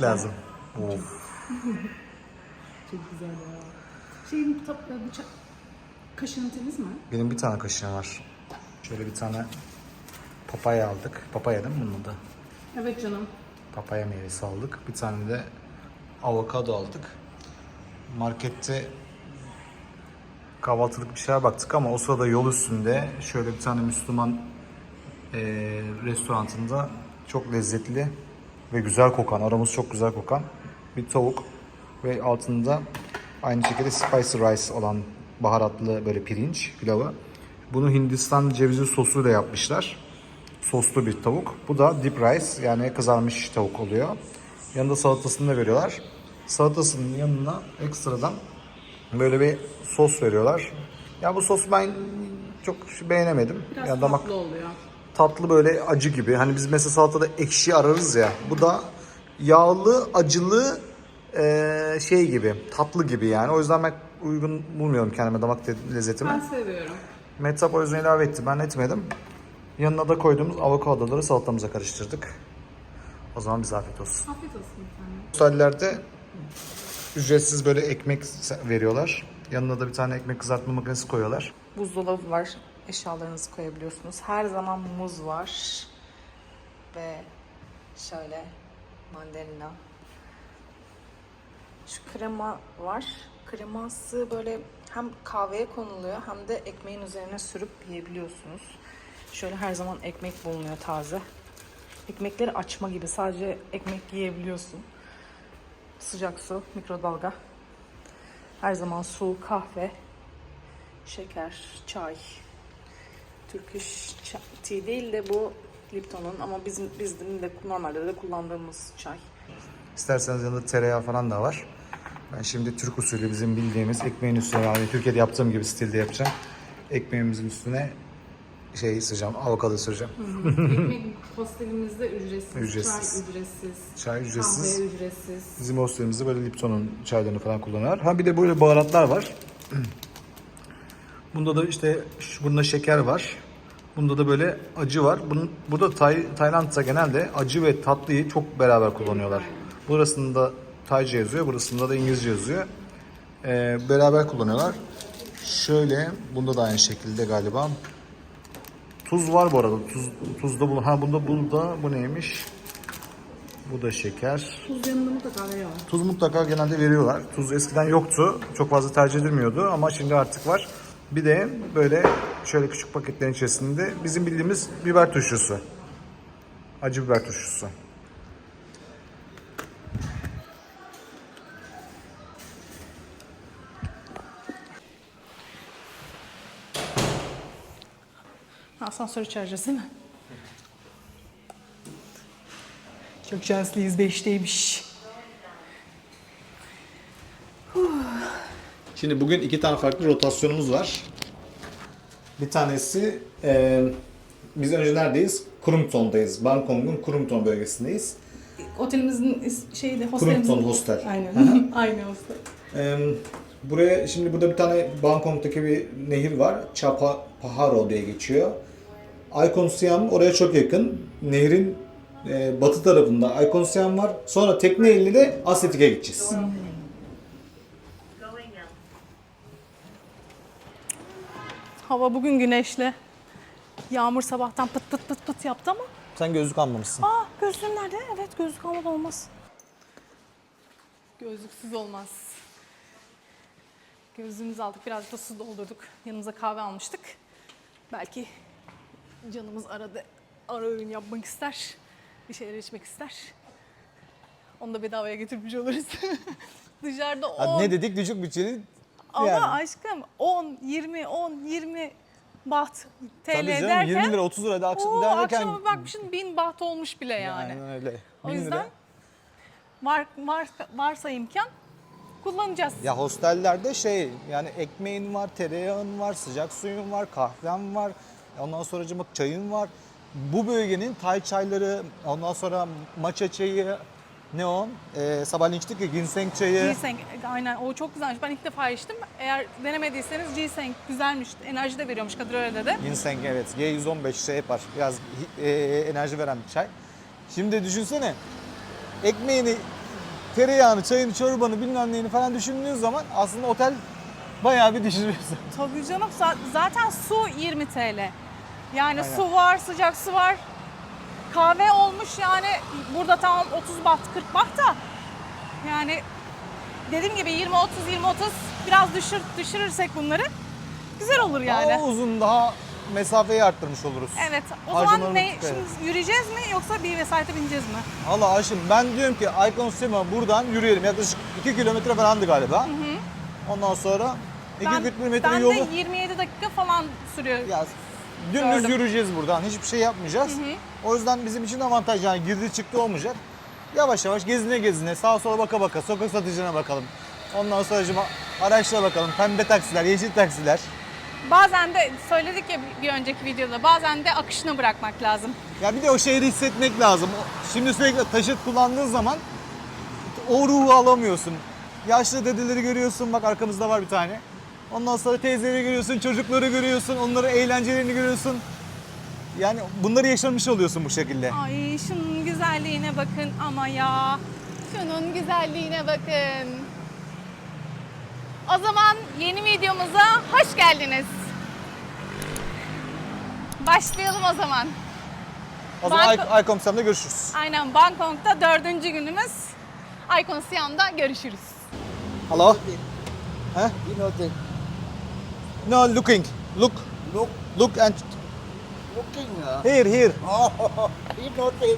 keyifli. lazım. Of. çok güzel ya. Şeyin tap, bıçak kaşığın temiz mi? Benim bir tane kaşığım var. Şöyle bir tane papaya aldık. Papaya değil mi bunun adı? Evet canım. Papaya meyvesi aldık. Bir tane de avokado aldık. Markette kahvaltılık bir şeyler baktık ama o sırada yol üstünde şöyle bir tane Müslüman eee restoranında çok lezzetli ve güzel kokan, aroması çok güzel kokan bir tavuk ve altında aynı şekilde spicy rice olan baharatlı böyle pirinç pilavı. Bunu Hindistan cevizi sosuyla yapmışlar. Soslu bir tavuk. Bu da deep rice yani kızarmış tavuk oluyor. Yanında salatasını da veriyorlar. Salatasının yanına ekstradan böyle bir sos veriyorlar. Ya bu sosu ben çok beğenemedim. Biraz ya damak tatlı oluyor. Tatlı böyle acı gibi. Hani biz mesela salatada ekşi ararız ya. Bu da yağlı, acılı eee, şey gibi, tatlı gibi yani. O yüzden ben uygun bulmuyorum kendime damak lezzetimi. Ben seviyorum. Mehtap o yüzden ilave etti. Ben etmedim. Yanına da koyduğumuz avokadoları salatamıza karıştırdık. O zaman bize afiyet olsun. Afiyet olsun bir tane. Ücretsiz böyle ekmek veriyorlar. Yanına da bir tane ekmek kızartma makinesi koyuyorlar. Buzdolabı var. Eşyalarınızı koyabiliyorsunuz. Her zaman muz var. Ve şöyle mandalina. Şu krema var. Kreması böyle hem kahveye konuluyor hem de ekmeğin üzerine sürüp yiyebiliyorsunuz. Şöyle her zaman ekmek bulunuyor taze. Ekmekleri açma gibi sadece ekmek yiyebiliyorsun. Sıcak su, mikrodalga. Her zaman su, kahve, şeker, çay. Turkish tea değil de bu Lipton'un ama bizim bizim de normalde de kullandığımız çay. İsterseniz yanında tereyağı falan da var. Ben şimdi Türk usulü bizim bildiğimiz ekmeğin üstüne yani Türkiye'de yaptığım gibi stilde yapacağım. Ekmeğimizin üstüne şey süreceğim, avokado süreceğim. Ekmek hostelimizde ücretsiz. Ücretsiz. Çay ücretsiz. Çay ücretsiz. Kahve ücretsiz. Bizim hostelimizde böyle Lipton'un çaylarını falan kullanıyorlar. Ha bir de böyle baharatlar var. Bunda da işte bunda şeker var. Bunda da böyle acı var. Bunun, burada Tay, Tayland'da genelde acı ve tatlıyı çok beraber kullanıyorlar. Burasında Tayca yazıyor, burasında da İngilizce yazıyor. Ee, beraber kullanıyorlar. Şöyle, bunda da aynı şekilde galiba. Tuz var bu arada. Tuz, tuzda bu. Ha bunda bunda bu neymiş? Bu da şeker. Tuz yanında mutlaka veriyorlar. Tuz mutlaka genelde veriyorlar. Tuz eskiden yoktu. Çok fazla tercih edilmiyordu ama şimdi artık var. Bir de böyle şöyle küçük paketlerin içerisinde bizim bildiğimiz biber turşusu. Acı biber turşusu. Asansörü çağıracağız değil mi? Çok şanslıyız. Beşteymiş. Şimdi bugün iki tane farklı rotasyonumuz var. Bir tanesi e, biz önce neredeyiz? Kurumton'dayız. Bangkok'un Kurumton bölgesindeyiz. Otelimizin is- şeyi de hostelimizin... Kurumton Hostel. Aynen. Aynı hostel. Ee, buraya şimdi burada bir tane Bangkok'taki bir nehir var. Chapa Paharo diye geçiyor. Icon Siam oraya çok yakın. Nehrin e, batı tarafında Icon Siam var. Sonra tekne ile de Asyatik'e gideceğiz. Hava bugün güneşli. Yağmur sabahtan pıt pıt pıt pıt yaptı ama. Sen gözlük almamışsın. Aa gözlüğüm nerede? Evet gözlük almadan olmaz. Gözlüksüz olmaz. Gözlüğümüzü aldık. Birazcık da su doldurduk. Yanımıza kahve almıştık. Belki canımız arada ara öğün yapmak ister. Bir şeyler içmek ister. Onu da bedavaya getirmiş oluruz. Dışarıda 10, ne dedik düşük bütçeli ama yani. aşkım 10, 20, 10, 20 baht TL Tabii canım derken 20 lira 30 lira da akşam Oo, derken akşama bakmışsın 1000 baht olmuş bile yani. yani öyle. o 1000 yüzden var, var, varsa imkan kullanacağız. Ya hostellerde şey yani ekmeğin var, tereyağın var, sıcak suyun var, kahven var. Ondan sonra çayın var. Bu bölgenin Tay çayları, ondan sonra matcha çayı, Ne o? Ee, sabahleyin içtik ya ginseng çayı. Ginseng aynen o çok güzelmiş. Ben ilk defa içtim. Eğer denemediyseniz ginseng güzelmiş. Enerji de veriyormuş Kadir öyle dedi. Ginseng evet. G115 şey yapar. Biraz e, enerji veren bir çay. Şimdi düşünsene. Ekmeğini, tereyağını, çayını, çorbanı bilmem neyini falan düşündüğün zaman aslında otel bayağı bir düşürüyorsun. Tabii canım za- zaten su 20 TL. Yani Aynen. su var, sıcak su var. Kahve olmuş yani burada tamam 30 baht, 40 baht da yani dediğim gibi 20 30 20 30 biraz düşür düşürürsek bunları güzel olur yani. Daha uzun, daha mesafeyi arttırmış oluruz. Evet. O zaman ne şimdi yürüyeceğiz mi yoksa bir vesayete bineceğiz mi? Allah aşkım ben diyorum ki Icon Sema buradan yürüyelim. Yaklaşık 2 kilometre falandı galiba. Ondan sonra 2 kilometre ben yolu de 27 dakika falan sürüyor. ya dümdüz Gördüm. yürüyeceğiz buradan. Hiçbir şey yapmayacağız. O yüzden bizim için avantaj yani girdi çıktı olmayacak. Yavaş yavaş gezine gezine sağa sola baka baka sokak satıcına bakalım. Ondan sonra araçlara bakalım. Pembe taksiler, yeşil taksiler. Bazen de söyledik ya bir önceki videoda bazen de akışına bırakmak lazım. Ya bir de o şehri hissetmek lazım. Şimdi sürekli taşıt kullandığın zaman o ruhu alamıyorsun. Yaşlı dedeleri görüyorsun bak arkamızda var bir tane. Ondan sonra teyzeleri görüyorsun, çocukları görüyorsun, onların eğlencelerini görüyorsun. Yani bunları yaşamış oluyorsun bu şekilde. Ay şunun güzelliğine bakın ama ya. Şunun güzelliğine bakın. O zaman yeni videomuza hoş geldiniz. Başlayalım o zaman. O zaman Bangkok- Ay- görüşürüz. Aynen Bangkok'ta dördüncü günümüz. Icon Siam'da görüşürüz. Hello? Huh? You know the No, looking. Look. look Look and looking uh, here, here. oh you know the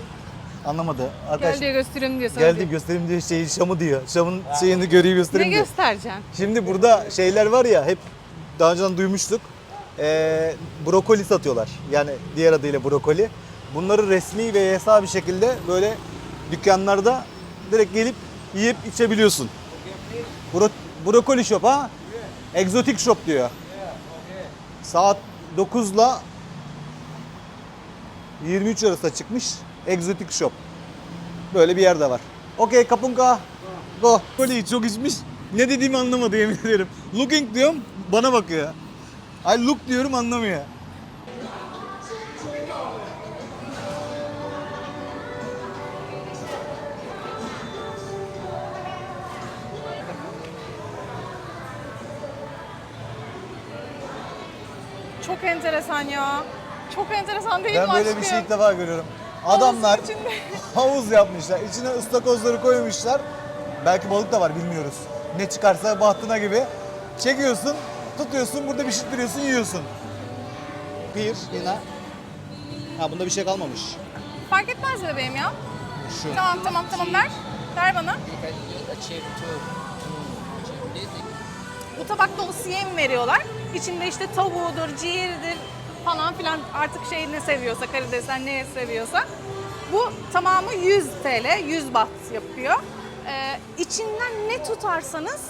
Anlamadı. Arkadaş Gel diye göstereyim diye geldim göstereyim diyor şeyi Şam'ı diyor. Şam'ın şeyini göreyim Ne göstereyim diyor. göstereceksin? Şimdi burada şeyler var ya hep daha önceden duymuştuk. Ee, brokoli satıyorlar. Yani diğer adıyla brokoli. Bunları resmi ve yasal bir şekilde böyle dükkanlarda direkt gelip yiyip içebiliyorsun. Bro, brokoli shop ha? Exotic shop diyor. Saat 9 ile 23 arası çıkmış. Exotic shop. Böyle bir yerde var. Okey kapunka. Go. Koliyi çok içmiş. Ne dediğimi anlamadı yemin ederim. Looking diyorum bana bakıyor. I look diyorum anlamıyor. Çok enteresan ya. Çok enteresan değil Ben mi böyle aşkım? bir şey ilk defa görüyorum. Adamlar Havuzun içinde. havuz yapmışlar. İçine ıstakozları koymuşlar. Belki balık da var bilmiyoruz. Ne çıkarsa bahtına gibi. Çekiyorsun, tutuyorsun, burada pişirtiyorsun, yiyorsun. Bir, yine. Ha bunda bir şey kalmamış. Fark etmez bebeğim ya. Şu. Tamam tamam tamam ver. Ver bana. this. Bu tabak dolusu yem veriyorlar. İçinde işte tavuğudur, ciğeridir falan filan artık şey ne seviyorsa, karidesler ne seviyorsa. Bu tamamı 100 TL, 100 baht yapıyor. Ee, içinden ne tutarsanız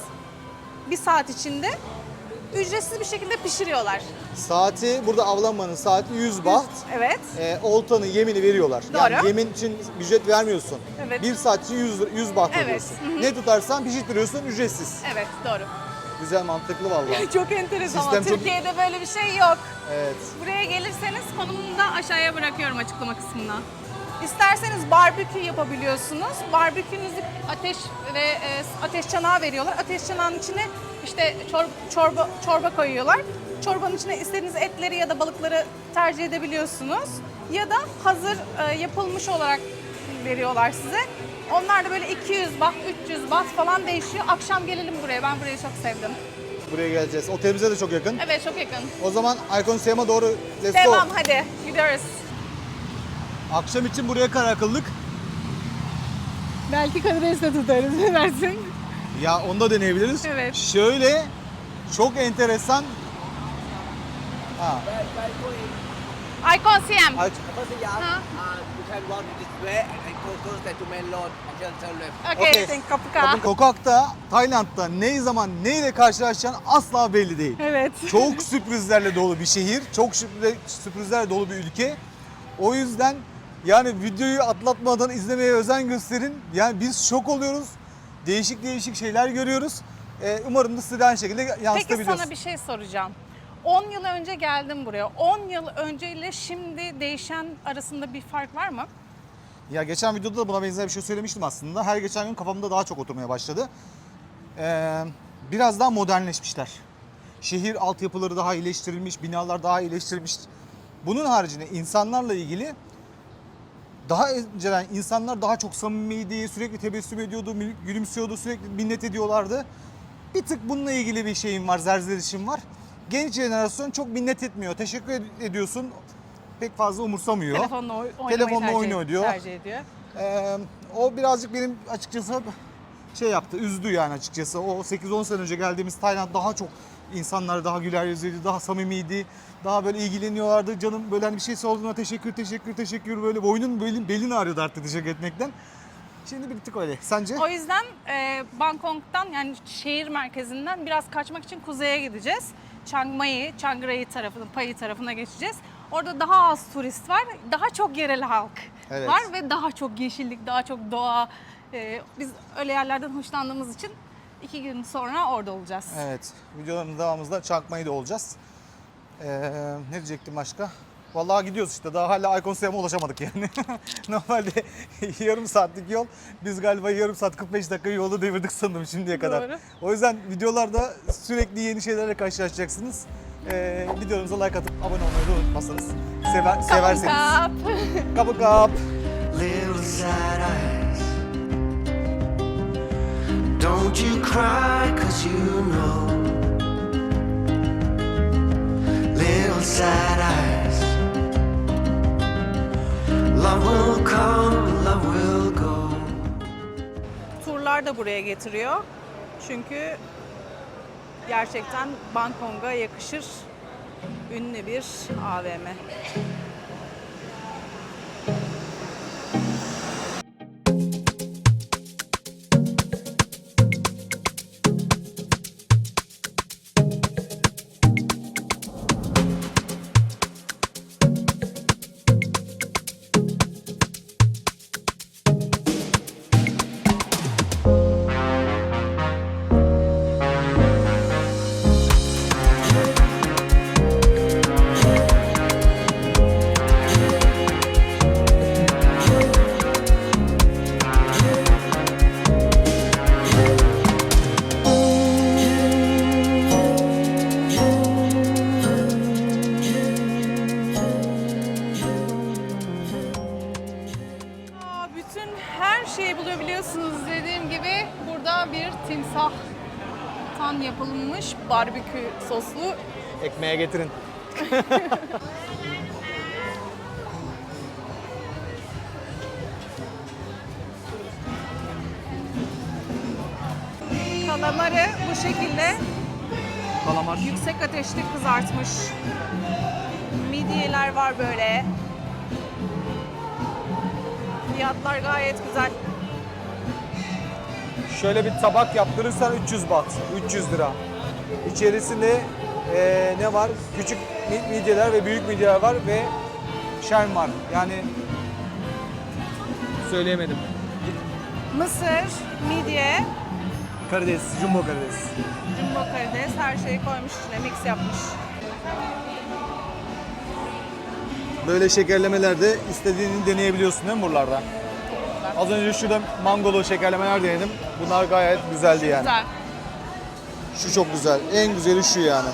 bir saat içinde ücretsiz bir şekilde pişiriyorlar. Saati, burada avlanmanın saati 100 baht. Evet. E, oltanın yemini veriyorlar. Yani Doğru. yemin için ücret vermiyorsun. Evet. Bir saat için 100, 100 baht Evet. veriyorsun. Hı hı. Ne tutarsan pişirtiyorsun ücretsiz. Evet doğru. Güzel mantıklı vallahi. çok enteresan Sistem çok- Türkiye'de böyle bir şey yok. evet. Buraya gelirseniz konumunu da aşağıya bırakıyorum açıklama kısmına. İsterseniz barbekü yapabiliyorsunuz. Barbekünüzü ateş ve e, ateş çanağı veriyorlar. Ateş çanağının içine işte çor- çorba çorba koyuyorlar. Çorbanın içine istediğiniz etleri ya da balıkları tercih edebiliyorsunuz. Ya da hazır e, yapılmış olarak veriyorlar size. Onlar da böyle 200 baht, 300 baht falan değişiyor. Akşam gelelim buraya. Ben burayı çok sevdim. Buraya geleceğiz. Otelimize de çok yakın. Evet çok yakın. O zaman Icon Siam'a doğru let's go. Devam hadi gidiyoruz. Akşam için buraya karar kıldık. Belki karidesle tutarız ne dersin? Ya onu da deneyebiliriz. Evet. Şöyle çok enteresan. Ha, Icon Siam. First you can walk this way and to main road and then turn left. Okay, Okay. thank Kapuka. Sokakta, Tayland'da ne zaman neyle karşılaşacağın asla belli değil. Evet. Çok sürprizlerle dolu bir şehir, çok sürpriz- sürprizlerle dolu bir ülke. O yüzden Yani videoyu atlatmadan izlemeye özen gösterin. Yani biz şok oluyoruz. Değişik değişik şeyler görüyoruz. Ee, umarım da size de aynı şekilde Peki sana bir şey soracağım. 10 yıl önce geldim buraya. 10 yıl önceyle şimdi değişen arasında bir fark var mı? Ya geçen videoda da buna benzer bir şey söylemiştim aslında. Her geçen gün kafamda daha çok oturmaya başladı. Ee, biraz daha modernleşmişler. Şehir altyapıları daha iyileştirilmiş, binalar daha iyileştirilmiş. Bunun haricinde insanlarla ilgili daha önceden insanlar daha çok samimiydi, sürekli tebessüm ediyordu, gülümsüyordu, sürekli minnet ediyorlardı. Bir tık bununla ilgili bir şeyim var, zerzelişim var. Genç jenerasyon çok minnet etmiyor. Teşekkür ed- ediyorsun. Pek fazla umursamıyor. Telefonla oy- oynamayı Telefonla tercih, oynuyor diyor. tercih ediyor. Ee, o birazcık benim açıkçası şey yaptı, üzdü yani açıkçası. O 8-10 sene önce geldiğimiz Tayland daha çok insanlar daha güler yüzlüydü, daha samimiydi. Daha böyle ilgileniyorlardı. Canım böyle hani bir şeysi olduğuna teşekkür, teşekkür, teşekkür böyle boynun belin, belin ağrıyordu artık teşekkür etmekten. Şimdi bir tık öyle. Sence? O yüzden e, Bangkok'tan yani şehir merkezinden biraz kaçmak için kuzeye gideceğiz. Chiang Mai, Chiang Rai tarafına, Pai tarafına geçeceğiz. Orada daha az turist var, daha çok yerel halk Evet. var ve daha çok yeşillik, daha çok doğa. E, biz öyle yerlerden hoşlandığımız için iki gün sonra orada olacağız. Evet. Videoların devamında Chiang Mai'de olacağız. Ee, ne diyecektim başka? Vallahi gidiyoruz işte. Daha hala Icon Siam'a ulaşamadık yani. Normalde yarım saatlik yol. Biz galiba yarım saat 45 dakika yolu devirdik sanırım şimdiye kadar. Doğru. O yüzden videolarda sürekli yeni şeylerle karşılaşacaksınız. Ee, videolarımıza like atıp abone olmayı da unutmazsanız sever, severseniz. Kap. Kapı kap. little sad eyes. Don't you cry, cause you know. Little sad eyes. Turlar da buraya getiriyor. Çünkü gerçekten Bangkok'a yakışır ünlü bir AVM. Ekmeğe getirin. kalamarı bu şekilde Kalamar. yüksek ateşte kızartmış. Midyeler var böyle. Fiyatlar gayet güzel. Şöyle bir tabak yaptırırsan 300 baht, 300 lira. İçerisinde eee, ne var? Küçük mi- midyeler ve büyük midyeler var ve şerm var. Yani söyleyemedim. Mısır, midye, Karides, jumbo karides. jumbo karides her şeyi koymuş içine mix yapmış. Böyle şekerlemelerde istediğini deneyebiliyorsun değil mi buralarda? Az önce şurada mangolu şekerlemeler denedim. Bunlar gayet güzeldi yani. Güzel. Şu çok güzel. En güzeli şu yani.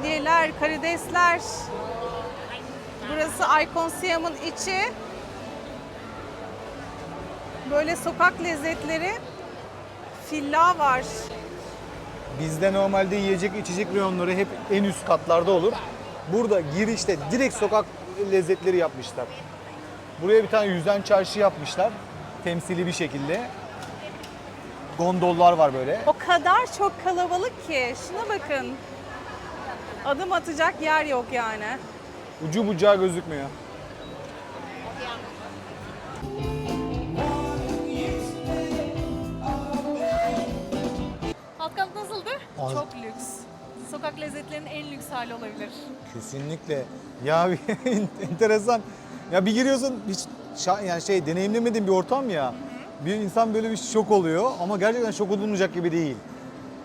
Midyeler, karidesler. Burası Icon Siam'ın içi. Böyle sokak lezzetleri. Filla var. Bizde normalde yiyecek içecek reyonları hep en üst katlarda olur. Burada girişte direkt sokak lezzetleri yapmışlar. Buraya bir tane yüzen çarşı yapmışlar. Temsili bir şekilde. Gondollar var böyle. O kadar çok kalabalık ki. Şuna bakın. Adım atacak yer yok yani. Ucu bucağı gözükmüyor. Halkalık nasıldı? Az- Çok lüks. Sokak lezzetlerinin en lüks hali olabilir. Kesinlikle. Ya enteresan. Ya bir giriyorsun hiç şa- yani şey deneyimlemediğin bir ortam ya. Bir insan böyle bir şok oluyor ama gerçekten şok olunmayacak gibi değil.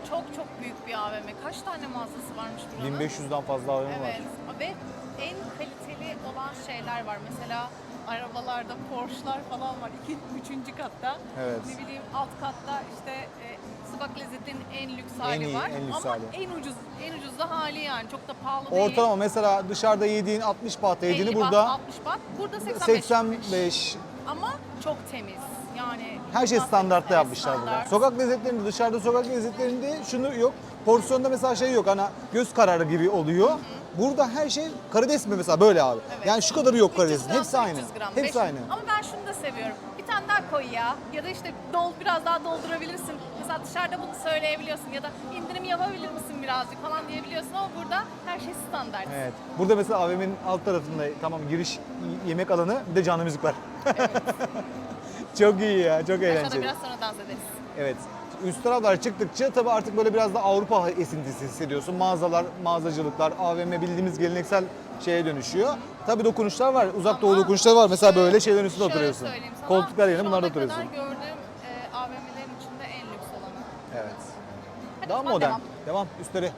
Çok çok büyük bir AVM. Kaç tane mağazası 1500'den fazla var. Evet ve en kaliteli olan şeyler var. Mesela arabalarda Porsche'lar falan var. İki, üçüncü katta. Evet. Ne bileyim alt katta işte e, sokak lezzetlerinin en lüks hali iyi, var. en lüks Ama hali. en ucuz, en ucuz da hali yani. Çok da pahalı değil. Ortalama mesela dışarıda yediğin 60 bahta 50 yediğini baht, burada 60 baht. Burada 85. 85 Ama çok temiz. Yani her şey standartta yapmışlar burada. Sokak lezzetlerinde dışarıda sokak lezzetlerinde şunu yok. Porsiyonda mesela şey yok hani göz kararı gibi oluyor. Burada her şey karides mi mesela böyle abi. Evet. Yani şu kadarı yok 300 karidesin. gram, Hepsi aynı. 300 gram, Hepsi 500 aynı. Ama ben şunu da seviyorum. Bir tane daha koy ya. Ya da işte dol biraz daha doldurabilirsin. Mesela dışarıda bunu söyleyebiliyorsun ya da indirim yapabilir misin birazcık falan diyebiliyorsun ama burada her şey standart. Evet. Burada mesela AVM'nin alt tarafında tamam giriş yemek alanı bir de canlı müzik var. çok iyi ya, çok Aşağıda eğlenceli. biraz sonra dans ederiz. Evet. Üst çıktıkça tabii artık böyle biraz da Avrupa esintisi hissediyorsun. Mağazalar, mağazacılıklar, AVM bildiğimiz geleneksel şeye dönüşüyor. Tabii dokunuşlar var. Uzak doğu Ama var. Mesela şöyle- böyle şeylerin üstünde oturuyorsun. sana, Koltuklar yerine şu bunlarda oturuyorsun. gördüğüm e, AVM'lerin içinde en lüks olanı. Evet. Hadi Daha modern. devam. Devam. Üstleri.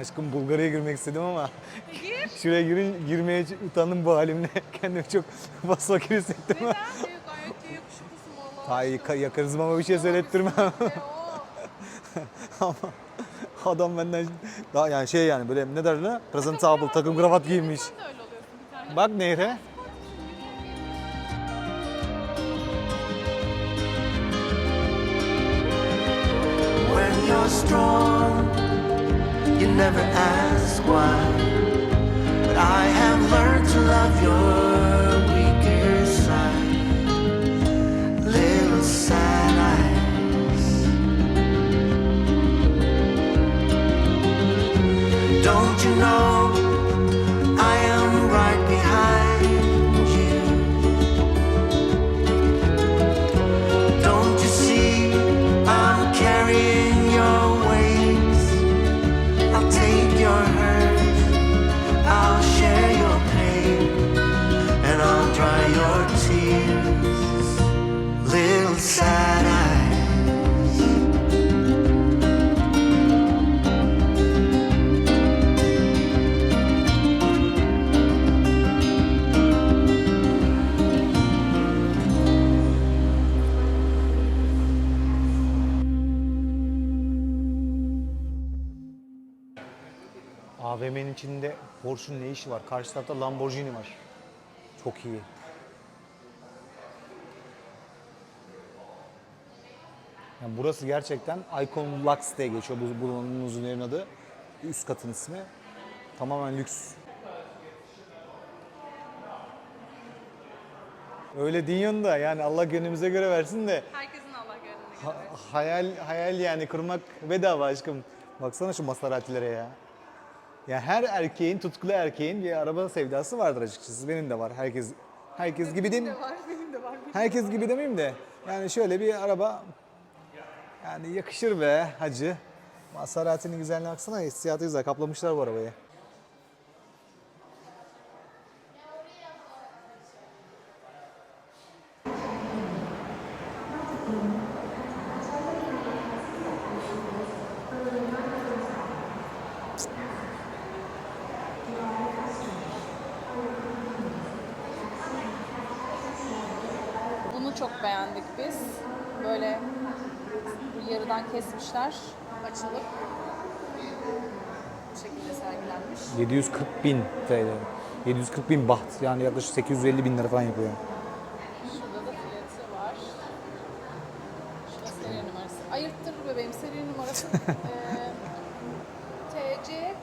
Aşkım Bulgarya'ya girmek istedim ama Gir. şuraya girin, girmeye utandım bu halimle. Kendimi çok basmak hissettim. Neden? Hayır yaka- yakarızım ama bir şey söylettirmem. ama adam benden daha yani şey yani böyle ne derler? Presentable takım kravat giymiş. Bak Nehre. When you're strong, you never ask why. But I have learned to love your Porsche'un ne işi var? Karşı tarafta Lamborghini var. Çok iyi. Yani burası gerçekten Icon Lux diye geçiyor bu bulunduğumuz yerin adı. Üst katın ismi. Tamamen lüks. Öyle diyorsun da yani Allah gönlümüze göre versin de Herkesin Allah gönlüne Ha- hayal hayal yani kurmak bedava aşkım. Baksana şu Maserati'lere ya. Ya her erkeğin, tutkulu erkeğin bir araba sevdası vardır açıkçası. Benim de var. Herkes herkes gibi değil mi? var, benim de var. Herkes gibi demeyeyim de. Yani şöyle bir araba yani yakışır be hacı. Maserati'nin güzelliğine baksana. Hissiyatı güzel. Kaplamışlar bu arabayı. Çok beğendik biz. Böyle yarıdan kesmişler, açılıp bu şekilde sergilenmiş. 740 bin TL. 740 bin baht. Yani yaklaşık 850 bin lira falan yapıyor. Şurada da fiyatı var. Şurada seri numarası. Ayırttır bebeğim seri numarası. ee, TC 023.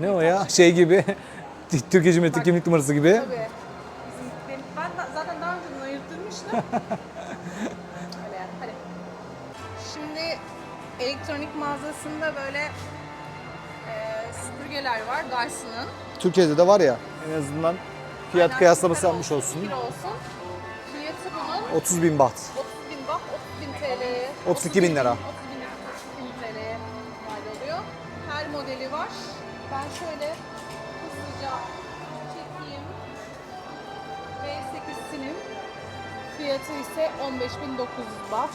Ne o ya? Şey gibi. Türkiye Cumhuriyeti kimlik numarası gibi. Tabii. Öyle yani. Hadi. Şimdi elektronik mağazasında böyle e, süpürgeler var Dyson'ın. Türkiye'de de var ya en azından fiyat Aynen, kıyaslaması süper yapmış olsun. Bir olsun. Fiyatı bunun 30 bin baht. 30 bin bak, 30 bin TL'ye. 32 bin lira. 30 bin, 30 bin TL'ye Ben şöyle hızlıca çekeyim. V8'sinin Fiyatı ise 15.900 baht.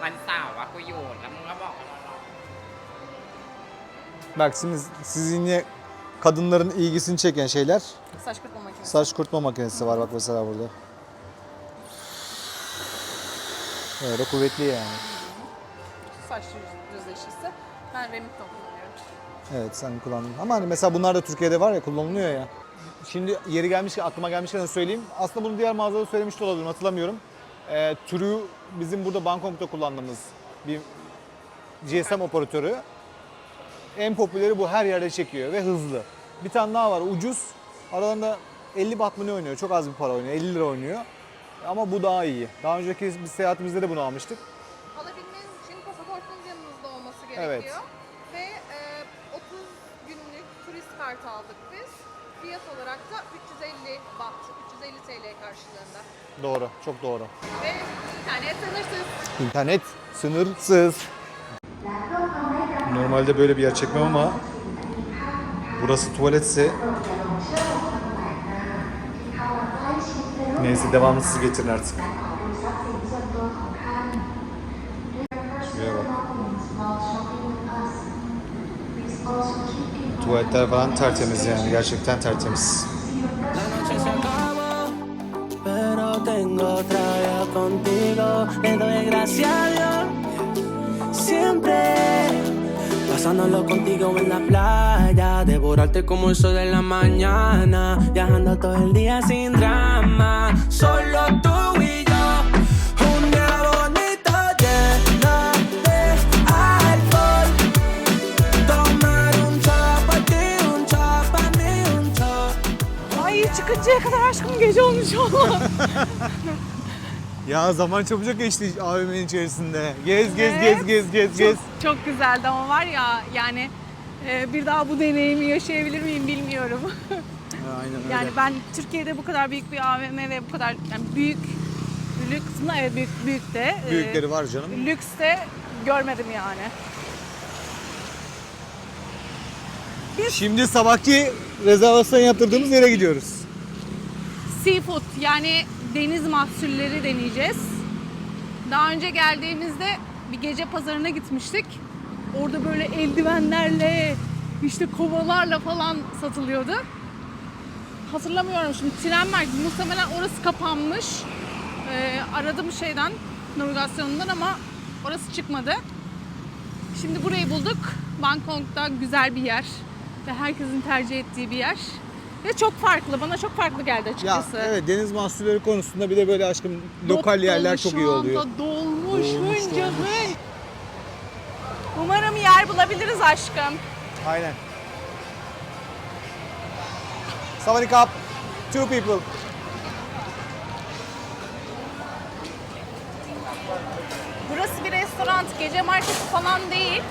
Van Sao và Cô Yồn là mong bọc Bak şimdi sizin yine kadınların ilgisini çeken şeyler Saç kurutma makinesi. saç kurutma makinesi var bak mesela burada. Öyle kuvvetli yani. Saç düz- düzleşisi. Ben Remington kullanıyorum. Evet sen kullandın. Ama hani mesela bunlar da Türkiye'de var ya kullanılıyor ya. Şimdi yeri gelmişken aklıma gelmişken söyleyeyim. Aslında bunu diğer mağazada söylemiş de olabilirim hatırlamıyorum. Ee, True bizim burada Bangkok'ta kullandığımız bir GSM operatörü. En popüleri bu her yerde çekiyor ve hızlı. Bir tane daha var ucuz. Aralarında 50 baht mı ne oynuyor? Çok az bir para oynuyor. 50 lira oynuyor. Ama bu daha iyi. Daha önceki bir seyahatimizde de bunu almıştık. Alabilmeniz için pasaportunuz yanınızda olması Evet. gerekiyor. Ve e, 30 günlük turist kartı aldık biz. Fiyat olarak da 350 baht, 350 TL karşılığında. Doğru, çok doğru. Ve internet sınırsız. İnternet sınırsız. Normalde böyle bir yer çekmem ama burası tuvaletse Neyse devamlı siz getirin artık. Şuraya bak. Tuvaletler falan tertemiz yani gerçekten tertemiz. La noche se acabó, pero tengo otra vez contigo. Le doy gracias a Dios, siempre. Pasándolo contigo en la playa, devorarte como el sol de la mañana, viajando todo el día sin drama, solo tú y yo. Un día bonito lleno de alcohol, tomar un shot para ti, un shot para mí, un shot. Ay çıkıncaya kadar aşkım gece olmuş oldu. Ya zaman çabucak geçti AVM'nin içerisinde. Gez gez gez gez gez gez. Çok, güzeldi ama var ya yani e, bir daha bu deneyimi yaşayabilir miyim bilmiyorum. Aynen öyle. Yani ben Türkiye'de bu kadar büyük bir AVM ve bu kadar yani büyük lüks mü? Evet büyük, büyük de. e, Büyükleri var canım. Lüks de görmedim yani. Şimdi sabahki rezervasyon yaptırdığımız yere gidiyoruz. Seafood yani deniz mahsulleri deneyeceğiz. Daha önce geldiğimizde bir gece pazarına gitmiştik. Orada böyle eldivenlerle, işte kovalarla falan satılıyordu. Hatırlamıyorum şimdi tren merkezi muhtemelen orası kapanmış. Ee, aradım şeyden navigasyonundan ama orası çıkmadı. Şimdi burayı bulduk. Bangkok'ta güzel bir yer ve herkesin tercih ettiği bir yer. Ve çok farklı. Bana çok farklı geldi Ya açıkçası. evet deniz mahsulleri konusunda bir de böyle aşkım lokal Dop yerler çok şu iyi oluyor. anda dolmuş, Dolmuş, hınca dolmuş. hınç. Umarım yer bulabiliriz aşkım. Aynen. Somebody cup. Two people. Burası bir restoran, gece marketi falan değil.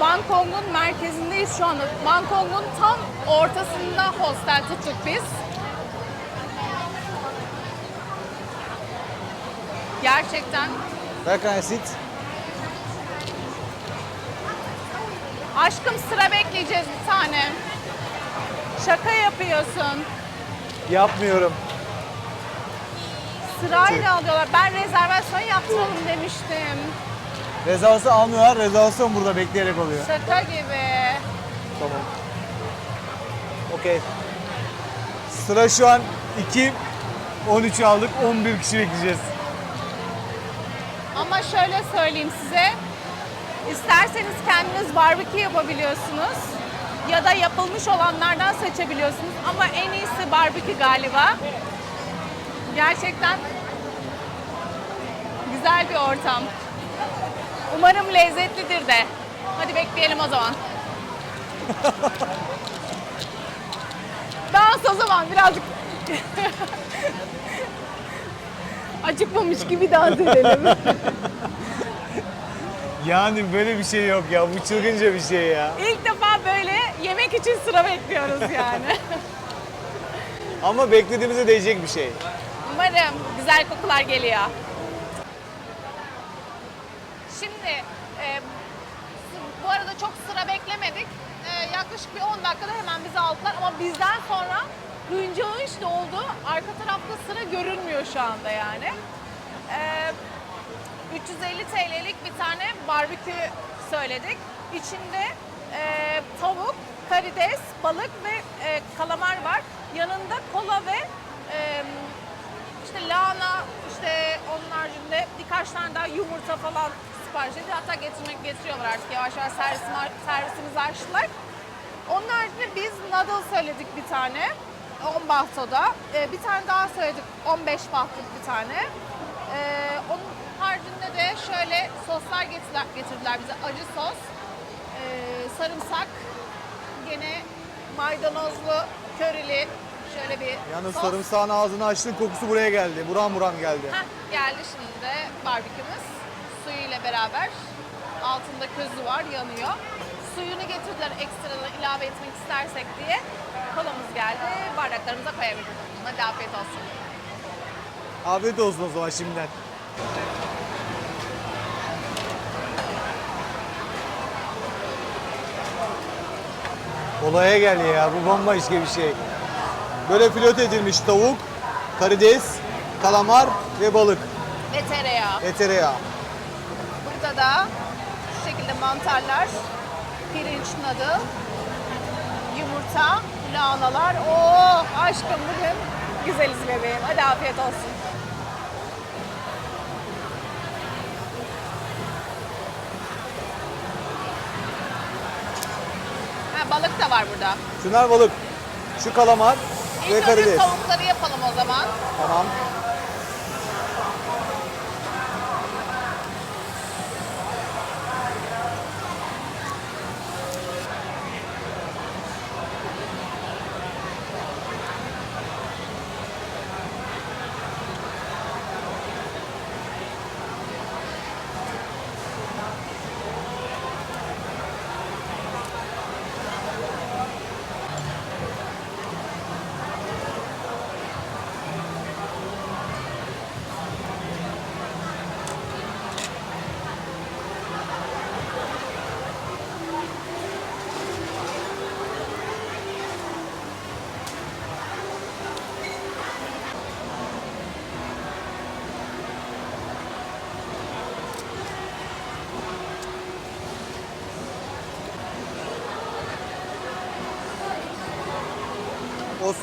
Bangkok'un merkezindeyiz şu anda. Bangkok'un tam ortasında hostel tuttuk biz. Gerçekten Where can I sit? aşkım sıra bekleyeceğiz bir tane. Şaka yapıyorsun. Yapmıyorum. Sırayla alıyorlar. Ben rezervasyon yaptıralım demiştim. Rezervasyon almıyorlar. Rezervasyon burada bekleyerek oluyor. Şaka gibi. Tamam. Okey. Sıra şu an 2 13 aldık. 11 kişi bekleyeceğiz. Ama şöyle söyleyeyim size. İsterseniz kendiniz barbekü yapabiliyorsunuz. Ya da yapılmış olanlardan seçebiliyorsunuz. Ama en iyisi barbekü galiba. Gerçekten güzel bir ortam. Umarım lezzetlidir de. Hadi bekleyelim o zaman. Dans o zaman birazcık acıkmamış gibi dans edelim. Yani böyle bir şey yok ya. Bu çılgınca bir şey ya. İlk defa böyle yemek için sıra bekliyoruz yani. Ama beklediğimize değecek bir şey. Umarım güzel kokular geliyor. Şimdi e, bu arada çok sıra beklemedik. E, yaklaşık bir 10 dakikada hemen bizi aldılar ama bizden sonra Hınca Hınç da oldu. Arka tarafta sıra görünmüyor şu anda yani. E, 350 TL'lik bir tane barbekü söyledik. İçinde e, tavuk, karides, balık ve e, kalamar var. Yanında kola ve e, işte lahana, işte onun haricinde birkaç tane daha yumurta falan sipariş ediyor. Hatta getirmek getiriyorlar artık yavaş yavaş servisimi, servisimizi açtılar. Onun haricinde biz noodle söyledik bir tane. 10 bahtoda. Ee, bir tane daha söyledik 15 bahtlık bir tane. Ee, onun haricinde de şöyle soslar getirdiler, getirdiler bize. Acı sos, ee, sarımsak, gene maydanozlu, körili şöyle bir Yalnız sos. sarımsağın ağzını açtın kokusu buraya geldi. Buram buram geldi. Heh, geldi şimdi de barbekümüz. Suyu ile beraber. Altında közü var, yanıyor. Suyunu getirdiler ekstradan ilave etmek istersek diye. Kolamız geldi. Bardaklarımıza koyabiliriz. Hadi afiyet olsun. Afiyet olsun o zaman şimdiden. Olaya gel ya bu bambaşka bir şey. Böyle filot edilmiş tavuk, karides, kalamar ve balık Ve tereyağı. ve tereyağı. Burada da şu şekilde mantarlar, pirinç nadı, yumurta, lahanalar. Oo aşkım bugün güzeliz bebeğim. Hadi afiyet olsun. Ha, balık da var burada. Şunlar balık, şu kalamar İlk ve önce karides. tavukları yapalım o zaman. Tamam.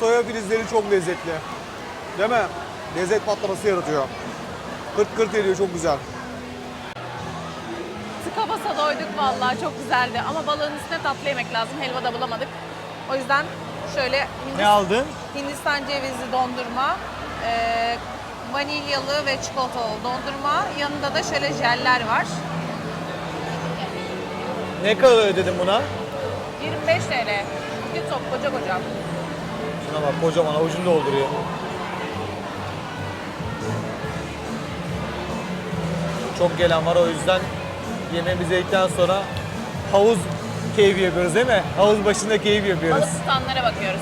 Soya filizleri çok lezzetli. Değil mi? Lezzet patlaması yaratıyor. Kırt kırt ediyor çok güzel. Tıka basa doyduk vallahi çok güzeldi. Ama balığın üstüne tatlı yemek lazım. Helva da bulamadık. O yüzden şöyle Hindistan, Ne aldın? Hindistan cevizi dondurma, e, vanilyalı ve çikolatalı dondurma. Yanında da şöyle jeller var. Ne kadar ödedin buna? 25 TL. Bir top koca koca. Şuna bak kocaman avucunu dolduruyor. Çok gelen var o yüzden yemeğimizi yedikten sonra havuz keyfi yapıyoruz değil mi? Havuz başında keyif yapıyoruz. Balık tutanlara bakıyoruz.